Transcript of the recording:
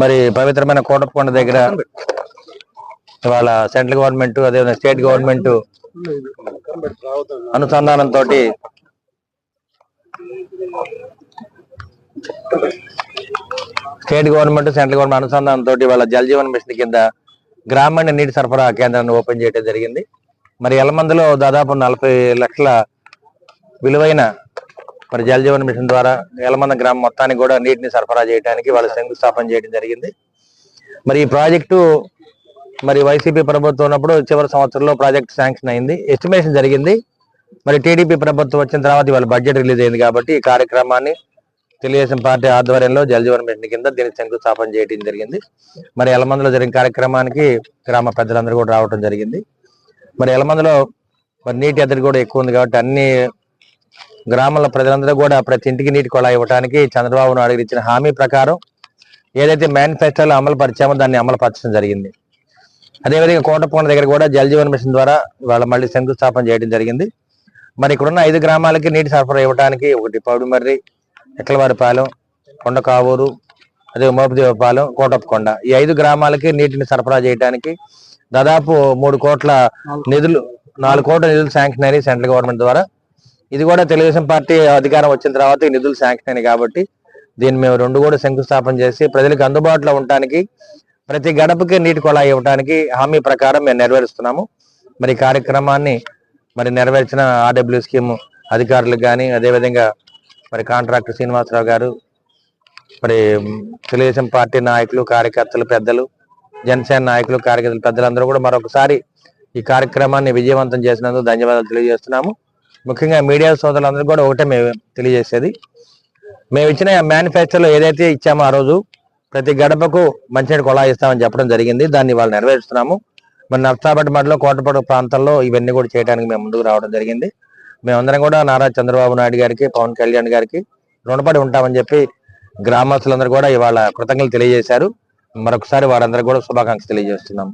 మరి పవిత్రమైన కోటప్పకొండ దగ్గర ఇవాళ సెంట్రల్ గవర్నమెంట్ అదేవిధంగా స్టేట్ గవర్నమెంట్ అనుసంధానంతో స్టేట్ గవర్నమెంట్ సెంట్రల్ గవర్నమెంట్ అనుసంధానంతో ఇవాళ జలజీవన్ మిషన్ కింద గ్రామీణ నీటి సరఫరా కేంద్రాన్ని ఓపెన్ చేయడం జరిగింది. మరి ఎలమందులో దాదాపు నలభై లక్షల విలువైన మరి జల్ జీవన్ మిషన్ ద్వారా ఎలమంద గ్రామం మొత్తానికి కూడా నీటిని సరఫరా చేయడానికి వాళ్ళు శంకుస్థాపన చేయడం జరిగింది. మరి ఈ ప్రాజెక్టు మరి వైసీపీ ప్రభుత్వం ఉన్నప్పుడు చివరి సంవత్సరంలో ప్రాజెక్ట్ శాంక్షన్ అయింది. ఎస్టిమేషన్ జరిగింది. మరి టీడీపీ ప్రభుత్వం వచ్చిన తర్వాత ఇవాళ బడ్జెట్ రిలీజ్ అయింది కాబట్టి ఈ కార్యక్రమాన్ని తెలుగుదేశం పార్టీ ఆధ్వర్యంలో జల్జీవన్ మిషన్ కింద దీనికి శంకుస్థాపన చేయడం జరిగింది. మరి ఎలమందులో జరిగిన కార్యక్రమానికి గ్రామ పెద్దలందరూ కూడా రావడం జరిగింది. మరి ఎలమందులో మరి నీటి ఎద్దడి కూడా ఎక్కువ ఉంది కాబట్టి అన్ని గ్రామాల ప్రజలందరూ కూడా ప్రతి ఇంటికి నీటి కొళాయి ఇవ్వడానికి చంద్రబాబు నాయుడు ఇచ్చిన హామీ ప్రకారం ఏదైతే మేనిఫెస్టోలో అమలు పరిచామో దాన్ని అమలు పరచడం జరిగింది. అదేవిధంగా కోటపూర్ణ దగ్గర కూడా జల్ జీవన్ మిషన్ ద్వారా వాళ్ళ మళ్ళీ శంకుస్థాపన చేయడం జరిగింది. మరి ఇక్కడున్న ఐదు గ్రామాలకి నీటి సరఫరా ఇవ్వడానికి ఒకటి పౌడిమర్రి ఎట్లవారిపాలెం కొండకావూరు అదే మోపదేవపాలెం కోటప్పకొండ ఈ ఐదు గ్రామాలకి నీటిని సరఫరా చేయడానికి దాదాపు మూడు కోట్ల నిధులు నాలుగు కోట్ల నిధులు శాంక్షన్ అయినాయి సెంట్రల్ గవర్నమెంట్ ద్వారా. ఇది కూడా తెలుగుదేశం పార్టీ అధికారం వచ్చిన తర్వాత నిధులు శాంక్షన్ అయినాయి కాబట్టి దీన్ని మేము రెండు కూడా శంకుస్థాపన చేసి ప్రజలకు అందుబాటులో ఉండటానికి ప్రతి గడపకి నీటి కొళాయి ఇవ్వడానికి హామీ ప్రకారం మేము నెరవేరుస్తున్నాము. మరి కార్యక్రమాన్ని మరి నెరవేర్చిన ఆర్డబ్ల్యూ స్కీమ్ అధికారులకు కానీ అదేవిధంగా మరి కాంట్రాక్టర్ శ్రీనివాసరావు గారు మరి తెలుగుదేశం పార్టీ నాయకులు కార్యకర్తలు పెద్దలు జనసేన నాయకులు కార్యకర్తలు పెద్దలందరూ కూడా మరొకసారి ఈ కార్యక్రమాన్ని విజయవంతం చేసినందుకు ధన్యవాదాలు తెలియజేస్తున్నాము. ముఖ్యంగా మీడియా సోదరులందరూ కూడా ఒకటే మేము తెలియజేసేది. మేము ఇచ్చిన మేనిఫెస్టోలో ఏదైతే ఇచ్చామో ఆ రోజు ప్రతి గడపకు మంచినీటి కొళాయి ఇస్తామని చెప్పడం జరిగింది. దాన్ని వాళ్ళు నెరవేరుస్తున్నాము. మరి నర్సాపేట మండలం కోటపాడు ప్రాంతాల్లో ఇవన్నీ కూడా చేయడానికి మేము ముందుకు రావడం జరిగింది. మేమందరం కూడా నారా చంద్రబాబు నాయుడు గారికి పవన్ కళ్యాణ్ గారికి రుణపడి ఉంటామని చెప్పి గ్రామస్తులందరూ కూడా ఇవాళ కృతజ్ఞతలు తెలియజేశారు. మరొకసారి వారందరూ కూడా శుభాకాంక్షలు తెలియజేస్తున్నాము.